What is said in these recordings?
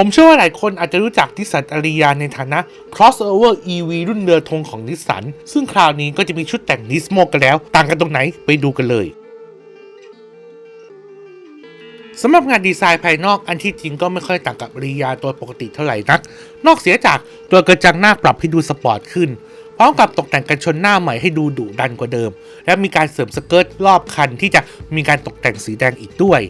ผมเชื่อว่าหลายคนอาจจะรู้จักนิสสันอาริยาในฐานะ crossover EV รุ่นเรือธงของนิสสัน ซึ่งคราวนี้ก็จะมีชุดแต่งนิสโมกันแล้ว ต่างกันตรงไหนไปดูกันเลยสำหรับงานดีไซน์ภายนอกอันที่จริงก็ไม่ค่อยต่างกับอาริยาตัวปกติเท่าไหร่นัก นอกเสียจากตัวกระจังหน้าปรับให้ดูสปอร์ตขึ้น พร้อมกับตกแต่งกันชนหน้าใหม่ให้ดูดุดันกว่าเดิม และมีการเสริมสเกิร์ตรอบคันที่จะมีการตกแต่งสีแดงอีกด้วย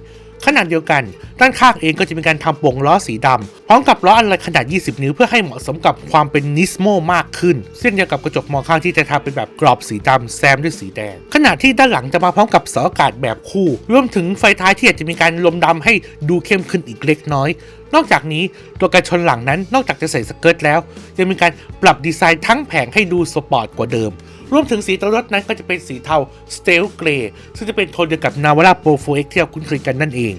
ขนาดเดียวกัน ด้านข้างเองก็จะมีการทำวงล้อสีดำพร้อมกับล้ออะไรขนาด 20 นิ้วเพื่อให้เหมาะสมกับความเป็นนิสโมมากขึ้นเช่นเดียวกับกระจกมองข้างที่จะทำเป็นแบบกรอบสีดำแซมด้วยสีแดง ขณะที่ด้านหลังจะมาพร้อมกับเสาอากาศแบบคู่ รวมถึงไฟท้ายที่อาจจะมีการลมดำให้ดูเข้มขึ้นอีกเล็กน้อย นอกจากนี้ตัวกันชนหลังนั้นนอกจากจะใส่สเกิร์ตแล้วยังมีการปรับดีไซน์ทั้งแผงให้ดูสปอร์ตกว่าเดิม รวมถึงสีตัวรถนั้นก็จะเป็นสีเทาสเตลเกรย์ซึ่งจะเป็นโทนเดียวกับ Navara Pro 4X ที่เราคุ้นเคยกันนั่นเอง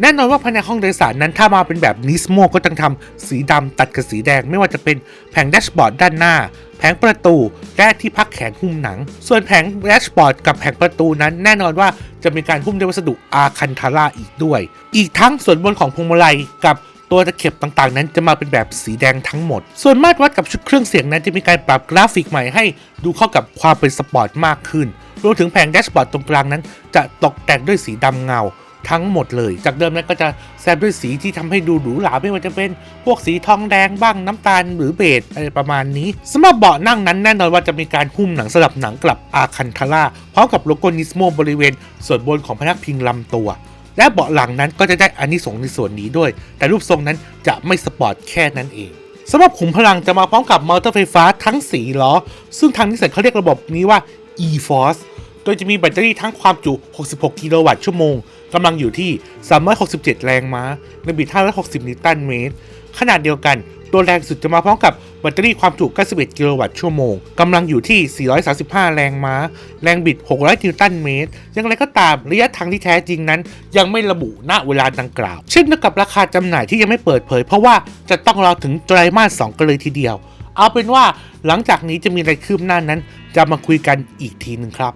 แน่นอนว่าภายในห้องโดยสารนั้นถ้ามาเป็นแบบนิสโมก็ต้องทำสีดำตัดกับสีแดง ไม่ว่าจะเป็นแผงแดชบอร์ดด้านหน้า แผงประตูและที่พักแขนหุ้มหนัง ส่วนแผงแดชบอร์ดกับแผงประตูนั้นแน่นอนว่าจะมีการหุ้มด้วยวัสดุอาคันทาร่าอีกด้วย อีกทั้งส่วนบนของพวงมาลัยกับ ตัวตะเข็บต่างๆ นั้นจะมาเป็นแบบสีแดงทั้งหมด ส่วนมาตรวัดกับชุดเครื่องเสียงนั้นจะมีการปรับกราฟิกใหม่ให้ดูเข้ากับความเป็นสปอร์ตมากขึ้น รวมถึงแผงแดชบอร์ดตรงกลางนั้น จะตกแต่งด้วยสีดำเงาทั้งหมดเลย จากเดิมนั้นก็จะแซมด้วยสีที่ทำให้ดูหรูหราไม่ว่าจะเป็นพวกสีทองแดงบ้างน้ำตาลหรือเบจอะไรประมาณนี้สำหรับเบาะนั่งนั้นแน่นอนว่าจะมีการหุ้มหนังสลับหนังกลับอาคันทาร่าพร้อมกับโลโก้นิสโมบริเวณ ส่วนบนของพนักพิงลำตัว และเบาะหลังนั้นก็จะได้อานิสงส์ในส่วนนี้ด้วย แต่รูปทรงนั้นจะไม่สปอร์ตแค่นั้นเองสำหรับขุมพลังจะมาพร้อมกับมอเตอร์ไฟฟ้าทั้ง 4 ล้อ ซึ่งทางนิสสันเขาเรียกระบบนี้ว่า e-force โดยจะมีแบตเตอรี่ทั้งความจุ 66 กิโลวัตต์ชั่วโมง กำลังอยู่ที่ 367 แรงม้า ในบิด560 นิวตันเมตร ขนาดเดียวกัน ตัวแรงสุดจะมาพร้อมกับแบตเตอรี่ความจุ91กิโลวัตต์ชั่วโมงกำลังอยู่ที่ 435 แรงม้า แรงบิด 600 นิวตันเมตร อย่างไรก็ตามระยะทางที่แท้จริงนั้น ยังไม่ระบุณเวลาดังกล่าว เช่นเดียวกับราคาจำหน่ายที่ยังไม่เปิดเผย เพราะว่าจะต้องรอถึงไตรมาส 2 กันเลยทีเดียว เอาเป็นว่าหลังจากนี้จะมีอะไรคืบหน้านั้น จะมาคุยกันอีกทีหนึ่งครับ